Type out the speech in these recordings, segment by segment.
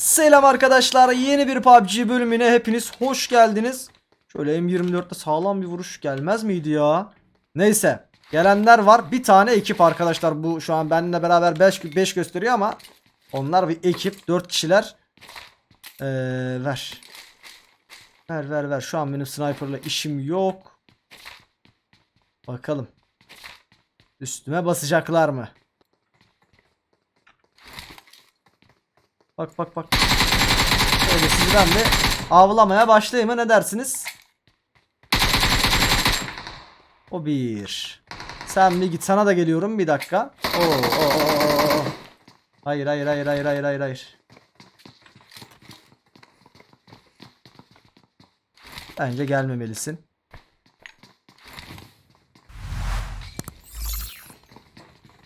Selam arkadaşlar yeni bir PUBG bölümüne hepiniz hoş geldiniz. Şöyle M24'te sağlam bir vuruş gelmez miydi ya? Neyse gelenler var bir tane ekip arkadaşlar bu şu an benimle beraber 5 5 gösteriyor ama onlar bir ekip 4 kişiler. Ee, ver. Ver ver ver şu an benim sniperla işim yok. Bakalım. Üstüme basacaklar mı? Bak bak bak. Şöyle sizden de avlamaya başlayayım ne dersiniz? O bir. Sen bir git sana da geliyorum bir dakika. Oo, oo, oo. Hayır hayır hayır hayır hayır hayır hayır. Bence gelmemelisin.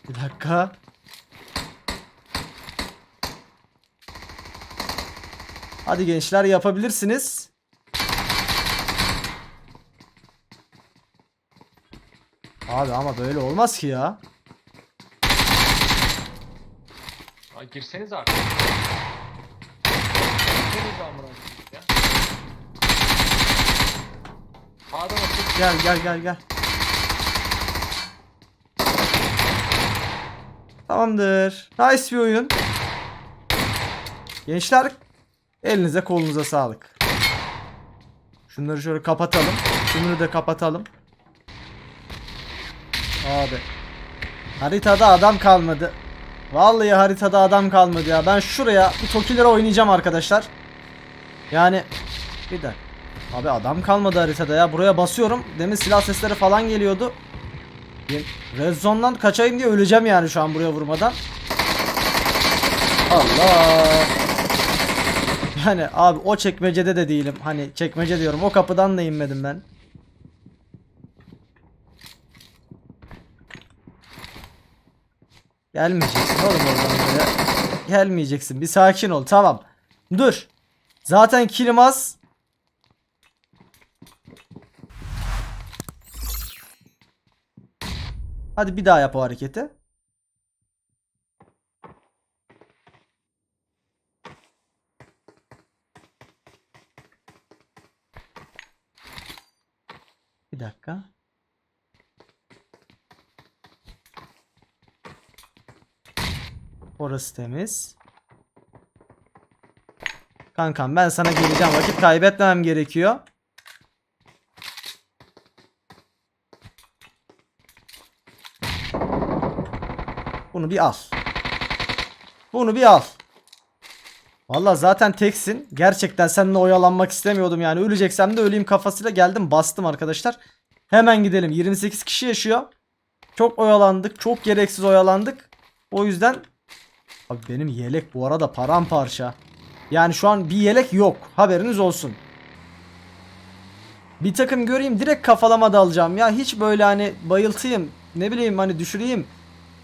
Bir dakika. Hadi gençler yapabilirsiniz. Abi ama böyle olmaz ki ya. Ay girseniz artık. Girseniz amına ya. Atın. Gel gel gel gel. Tamamdır. Nice bir oyun. Gençler elinize kolunuza sağlık. Şunları şöyle kapatalım. Şunları da kapatalım. Abi. Haritada adam kalmadı. Vallahi haritada adam kalmadı ya. Ben şuraya bu tokilere oynayacağım arkadaşlar. Yani bir dakika. Abi adam kalmadı haritada ya. Buraya basıyorum. Demin silah sesleri falan geliyordu. Red Zone'dan kaçayım diye öleceğim yani şu an buraya vurmadan. Allah. Yani abi o çekmecede de değilim. Hani çekmece diyorum. O kapıdan da inmedim ben. Gelmeyeceksin oğlum oradan buraya. Gelmeyeceksin. Bir sakin ol. Tamam. Dur. Zaten kilim. Hadi bir daha yap o hareketi. Bir dakika. Orası temiz. Kankam ben sana geleceğim. Vakit kaybetmemem gerekiyor. Bunu bir al. Bunu bir al. Valla zaten teksin. Gerçekten seninle oyalanmak istemiyordum yani. Öleceksem de öleyim kafasıyla geldim bastım arkadaşlar. Hemen gidelim. 28 kişi yaşıyor. Çok oyalandık. Çok gereksiz oyalandık. O yüzden Abi benim yelek bu arada paramparça. Yani şu an bir yelek yok. Haberiniz olsun. Bir takım göreyim direkt kafalama dalacağım. Ya hiç böyle hani bayıltayım. Ne bileyim hani düşüreyim.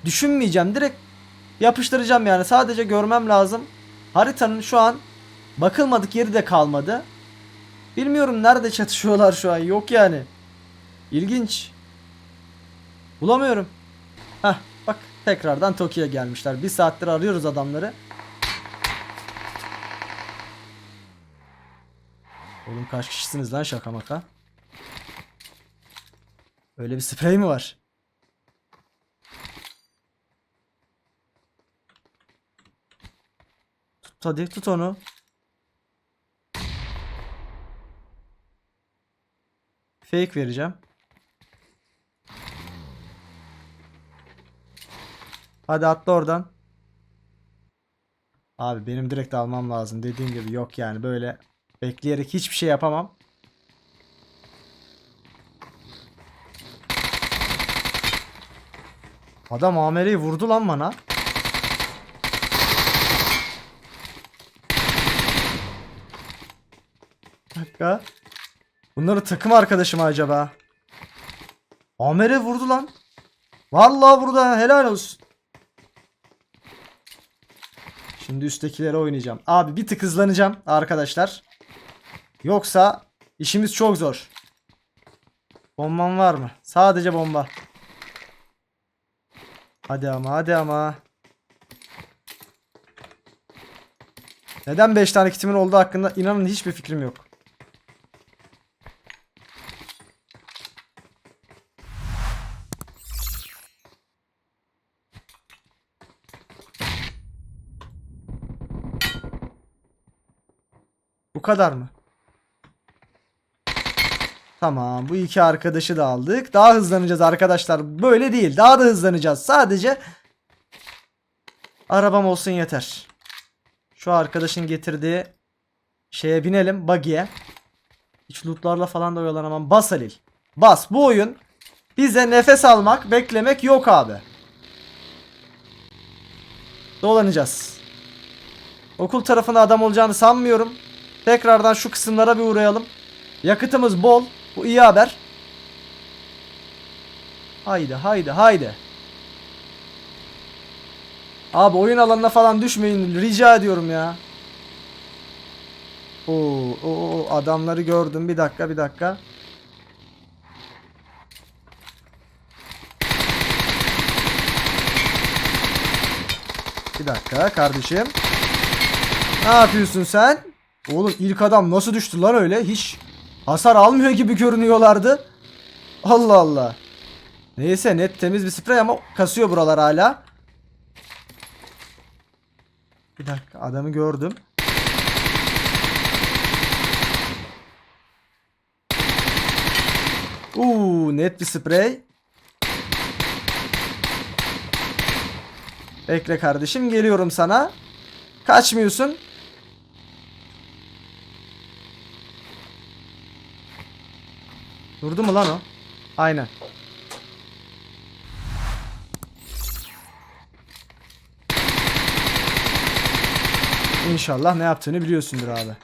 Düşünmeyeceğim. Direkt yapıştıracağım yani. Sadece görmem lazım. Haritanın şu an bakılmadık yeri de kalmadı. Bilmiyorum nerede çatışıyorlar şu an. Yok yani. İlginç. Bulamıyorum. Heh tekrardan Tokyo'ya gelmişler. Bir saattir arıyoruz adamları. Oğlum kaç kişisiniz lan şaka maka? Öyle bir sprey mi var? Tut hadi tut onu. Fake vereceğim. Hadi atla oradan. Abi benim direkt almam lazım. Dediğim gibi yok yani böyle bekleyerek hiçbir şey yapamam. Adam amereyi vurdu lan bana. Bir dakika. Bunları takım arkadaşı mı acaba? Amere vurdu lan. Vallahi ha, helal olsun. Şimdi üsttekilere oynayacağım. Abi bir tık hızlanacağım arkadaşlar. Yoksa işimiz çok zor. Bomban var mı? Sadece bomba. Hadi ama hadi ama. Neden 5 tane kitimin olduğu hakkında inanın hiçbir fikrim yok. Kadar mı? Tamam bu iki arkadaşı da aldık. Daha hızlanacağız arkadaşlar. Böyle değil. Daha da hızlanacağız. Sadece arabam olsun yeter. Şu arkadaşın getirdiği şeye binelim. Buggy'e. Hiç lootlarla falan da oyalanamam. Bas Halil. Bas. Bu oyun bize nefes almak, beklemek yok abi. Dolanacağız. Okul tarafında adam olacağını sanmıyorum. Tekrardan şu kısımlara bir uğrayalım. Yakıtımız bol. Bu iyi haber. Haydi haydi haydi. Abi oyun alanına falan düşmeyin rica ediyorum ya. Oo, oo, adamları gördüm. Bir dakika bir dakika. Bir dakika kardeşim. Ne yapıyorsun sen? Oğlum ilk adam nasıl düştü lan öyle? Hiç hasar almıyor gibi görünüyorlardı. Allah Allah. Neyse net temiz bir sprey ama kasıyor buralar hala. Bir dakika adamı gördüm. Uuu net bir sprey. Bekle kardeşim geliyorum sana. Kaçmıyorsun. Durdu mu lan o? Aynen. İnşallah ne yaptığını biliyorsundur abi.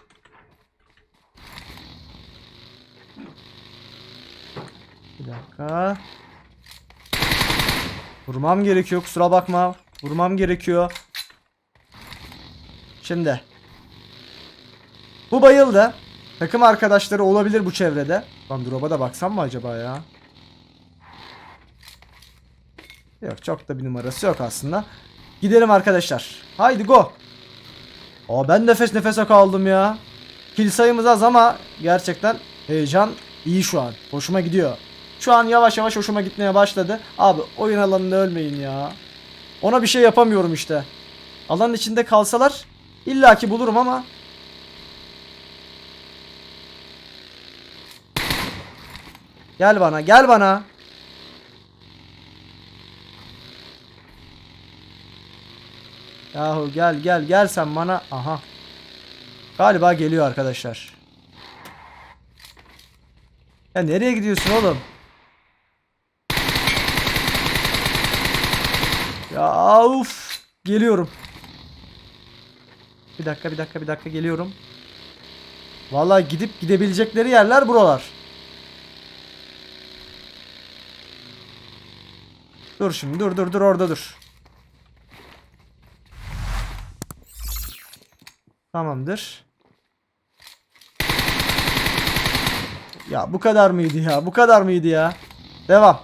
Bir dakika. Vurmam gerekiyor kusura bakma. Vurmam gerekiyor. Şimdi. Bu bayıldı. Takım arkadaşları olabilir bu çevrede. Lan drop'a da baksam mı acaba ya? Yok çok da bir numarası yok aslında. Gidelim arkadaşlar. Haydi go. Aa ben nefes nefese kaldım ya. Kill sayımız az ama gerçekten heyecan iyi şu an. Hoşuma gidiyor. Şu an yavaş yavaş hoşuma gitmeye başladı. Abi oyun alanında ölmeyin ya. Ona bir şey yapamıyorum işte. Alanın içinde kalsalar illaki bulurum ama Gel bana, gel bana. Yahu gel gel gel sen bana. Aha. Galiba geliyor arkadaşlar. Ya nereye gidiyorsun oğlum? Ya uf. Geliyorum. Bir dakika bir dakika bir dakika geliyorum. Vallahi gidip gidebilecekleri yerler buralar. Dur şimdi dur dur dur orada dur. Tamamdır. Ya bu kadar mıydı ya? Bu kadar mıydı ya? Devam.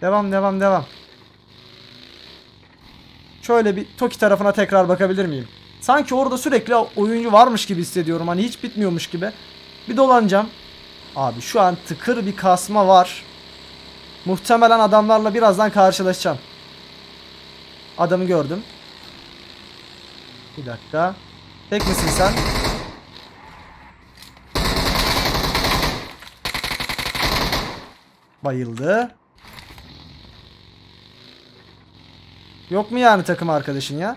Devam devam devam. Şöyle bir Toki tarafına tekrar bakabilir miyim? Sanki orada sürekli oyuncu varmış gibi hissediyorum. Hani hiç bitmiyormuş gibi. Bir dolanacağım. Abi şu an tıkır bir kasma var. Muhtemelen adamlarla birazdan karşılaşacağım. Adamı gördüm. Bir dakika. Tek misin sen? Bayıldı. Yok mu yani takım arkadaşın ya?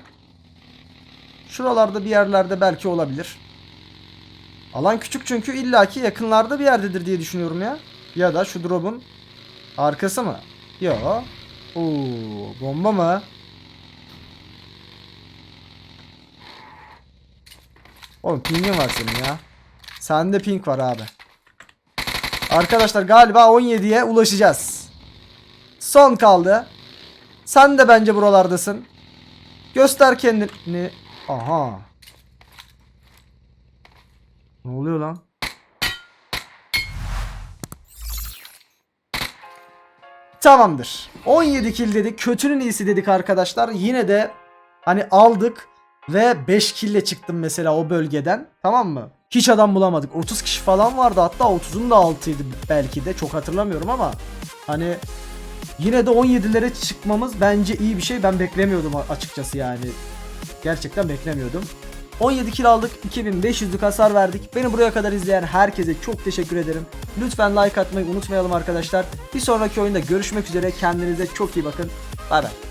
Şuralarda bir yerlerde belki olabilir. Alan küçük çünkü illaki yakınlarda bir yerdedir diye düşünüyorum ya. Ya da şu drop'un arkası mı? Yo. Oo, bomba mı? Oğlum pingin var senin ya. Sende ping var abi. Arkadaşlar galiba 17'ye ulaşacağız. Son kaldı. Sen de bence buralardasın. Göster kendini. Aha. Ne oluyor lan? Tamamdır. 17 kill dedik. Kötünün iyisi dedik arkadaşlar. Yine de hani aldık. Ve 5 kille çıktım mesela o bölgeden. Tamam mı? Hiç adam bulamadık. 30 kişi falan vardı. Hatta 30'un da altıydı belki de. Çok hatırlamıyorum ama hani yine de 17'lere çıkmamız bence iyi bir şey. Ben beklemiyordum açıkçası yani. Gerçekten beklemiyordum. 17 kill aldık. 2500'lük hasar verdik. Beni buraya kadar izleyen herkese çok teşekkür ederim. Lütfen like atmayı unutmayalım arkadaşlar. Bir sonraki oyunda görüşmek üzere. Kendinize çok iyi bakın. Bay bay.